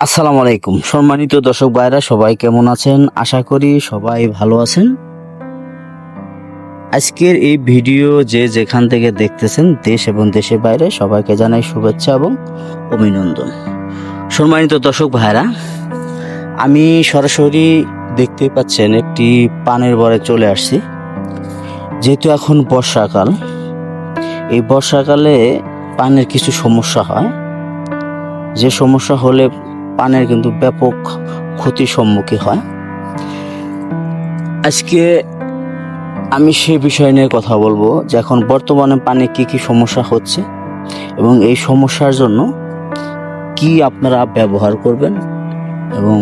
আসসালামু আলাইকুম। সম্মানিত দর্শক ভাইরা সবাই কেমন আছেন? আশা করি সবাই ভালো আছেন। আজকের এই ভিডিও যে যেখান থেকে দেখতেছেন, দেশ এবং দেশের বাইরে, সবাইকে জানাই শুভেচ্ছা এবং অভিনন্দন। সম্মানিত দর্শক ভাইরা আমি সরাসরি দেখতে পাচ্ছেন একটি পানের বরে চলে আসছি। যেহেতু এখন বর্ষাকাল, এই বর্ষাকালে পানের কিছু সমস্যা হয়। যে সমস্যা হলে পানের কিন্তু ব্যাপক ক্ষতির সম্মুখীন হয়। আজকে আমি সে বিষয় নিয়ে কথা বলব যে এখন বর্তমানে পানি কি কি সমস্যা হচ্ছে এবং এই সমস্যার জন্য কি আপনারা ব্যবহার করবেন এবং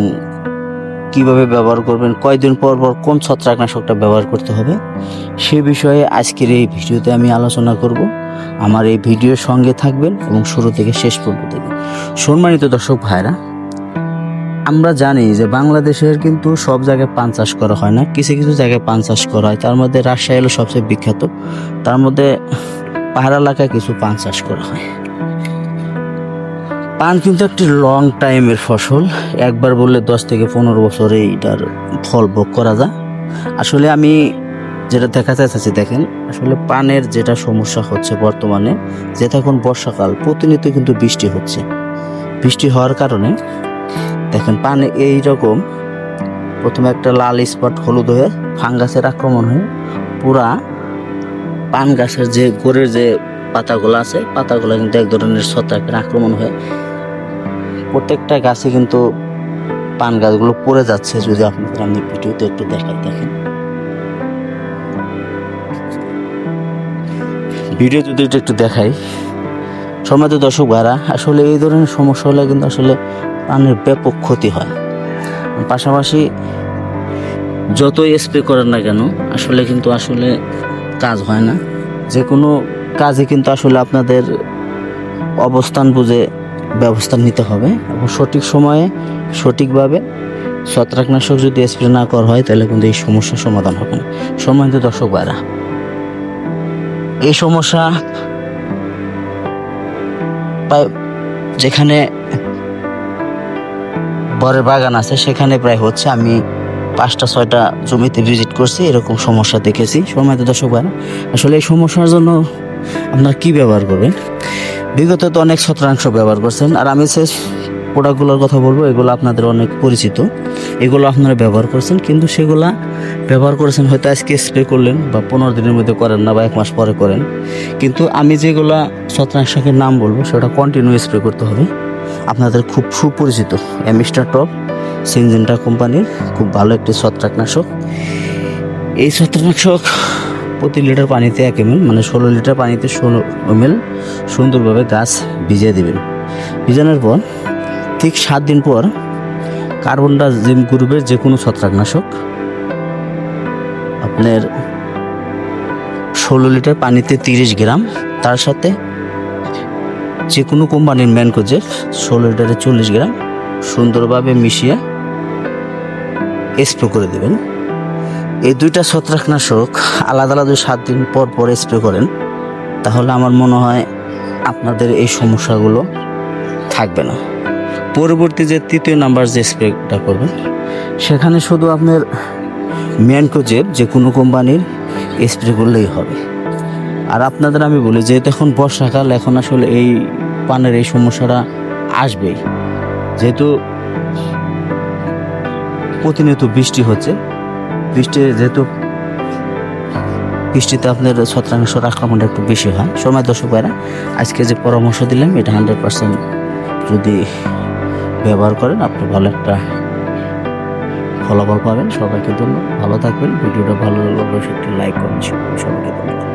কীভাবে ব্যবহার করবেন, কয়দিন পর পর কোন ছত্রাকনাশকটা ব্যবহার করতে হবে, সে বিষয়ে আজকের এই ভিডিওতে আমি আলোচনা করব। আমার এই ভিডিওর সঙ্গে থাকবেন এবং শুরু থেকে শেষ পর্যন্ত দেখবেন। সম্মানিত দর্শক ভাইরা আমরা জানি যে বাংলাদেশের কিন্তু সব জায়গায় পান চাষ করা হয় না। কিছু কিছু জায়গায় পান চাষ করা হয়। তার মধ্যে রাজশাহী হলো সবচেয়ে বিখ্যাত। তার মধ্যে পাহাড় এলাকায় কিছু পান চাষ করা হয়। পান কিন্তু একটি লং টাইমের ফসল। একবার বললে দশ থেকে পনেরো বছরে এটার ফল ভোগ করা যায়। আসলে আমি যেটা দেখাতে চাচ্ছি দেখেন, আসলে পানের যেটা সমস্যা হচ্ছে বর্তমানে, যেটা এখন বর্ষাকাল, প্রতিনিয়ত কিন্তু বৃষ্টি হচ্ছে। বৃষ্টি হওয়ার কারণে দেখেন, পানে এই রকম প্রথমে একটা লাল স্পট হলুদ হয়ে ফাঙ্গাসের আক্রমণ হয়ে পুরা পান গাছের যে গোড়ের যে পাতাগুলো আছে, পাতাগুলো কিন্তু এক ধরনের ছত্রাকের আক্রমণ হয়ে প্রত্যেকটা গাছে কিন্তু পান গাছগুলো পড়ে যাচ্ছে যদি আপনাদের আমি ভিডিওতে একটু দেখাই দেখেন। ভিডিও যদি একটু দেখাই সময় দর্শক ভাইরা, আসলে এই ধরনের সমস্যা হলে কিন্তু আসলে পানের ব্যাপক ক্ষতি হয়। পাশাপাশি যতই স্প্রে করেন না কেন, আসলে কিন্তু আসলে কাজ হয় না। যে কোনো কাজে কিন্তু আসলে আপনাদের অবস্থান বুঝে ব্যবস্থা নিতে হবে। এবং সঠিক সময়ে সঠিকভাবে ছত্রাকনাশক যদি স্প্রে না করা হয়, তাহলে কিন্তু এই সমস্যার সমাধান হবে না। সম্মানিত দর্শক ভাইরা, এই সমস্যা প্রায় যেখানে বরের বাগান আছে, সেখানে প্রায় হচ্ছে আমি পাঁচটা, ছয়টা জমিতে ভিজিট করছি, এরকম সমস্যা দেখেছি। সময় তো দর্শক আসলে এই সমস্যার জন্য আপনারা কি ব্যবহার করবেন? বিগত তো অনেক ছত্রাংশ ব্যবহার করছেন, আর আমি সে প্রোডাক্টগুলোর কথা বলব, এগুলো আপনাদের অনেক পরিচিত। এগুলো আপনারা ব্যবহার করছেন, কিন্তু সেগুলা ব্যবহার করেছেন, হয়তো আজকে স্প্রে করলেন বা পনেরো দিনের মধ্যে করেন না বা এক মাস পরে করেন। কিন্তু আমি যেগুলা ছত্রাকনাশকের নাম বলব, সেটা কন্টিনিউ স্প্রে করতে হবে। আপনাদের খুব সুপরিচিত অ্যামিস্টার টপ, সিনজেন্টা কোম্পানির খুব ভালো একটি ছত্রাকনাশক। এই ছত্রাকনাশক প্রতি লিটার পানিতে এক এম মানে ষোলো লিটার পানিতে ষোলো এম সুন্দরভাবে গাছ ভিজিয়ে দেবেন। ভিজানোর পর ঠিক সাত দিন পর কার্বন ডাইজিম গ্রুপের যে কোনো ছত্রাকনাশক আপনার ষোলো লিটার পানিতে তিরিশ গ্রাম, তার সাথে যে কোনো কোম্পানির ম্যানকোজের ষোলো লিটারে চল্লিশ গ্রাম সুন্দরভাবে মিশিয়ে স্প্রে করে দেবেন। এই দুইটা ছত্রাকনাশক আলাদা আলাদা সাত দিন পর পর স্প্রে করেন, তাহলে আমার মনে হয় আপনাদের এই সমস্যাগুলো থাকবে না। পরবর্তী যে তৃতীয় নাম্বার যে স্প্রেটা করবেন, সেখানে শুধু আপনার ম্যানকোজেব যে কোনো কোম্পানির স্প্রে করলেই হবে। আর আপনাদের আমি বলি যেহেতু এখন বর্ষাকাল, এখন আসলে এই পানের এই সমস্যাটা আসবেই। যেহেতু প্রতিনিয়ত বৃষ্টি হচ্ছে, বৃষ্টি যেহেতু বৃষ্টিতে আপনার ছত্রাংশের আক্রমণটা একটু বেশি হয়। সময় দর্শক আজকে যে পরামর্শ দিলাম, এটা হান্ড্রেড পার্সেন্ট যদি ব্যবহার করেন, আপনি ভালো একটা ফলাফল পাবেন। সবাইকে জন্য ভালো থাকবেন। ভিডিওটা ভালো লাগলে অবশ্যই একটি লাইক করুন সবাইকে ধন্যবাদ।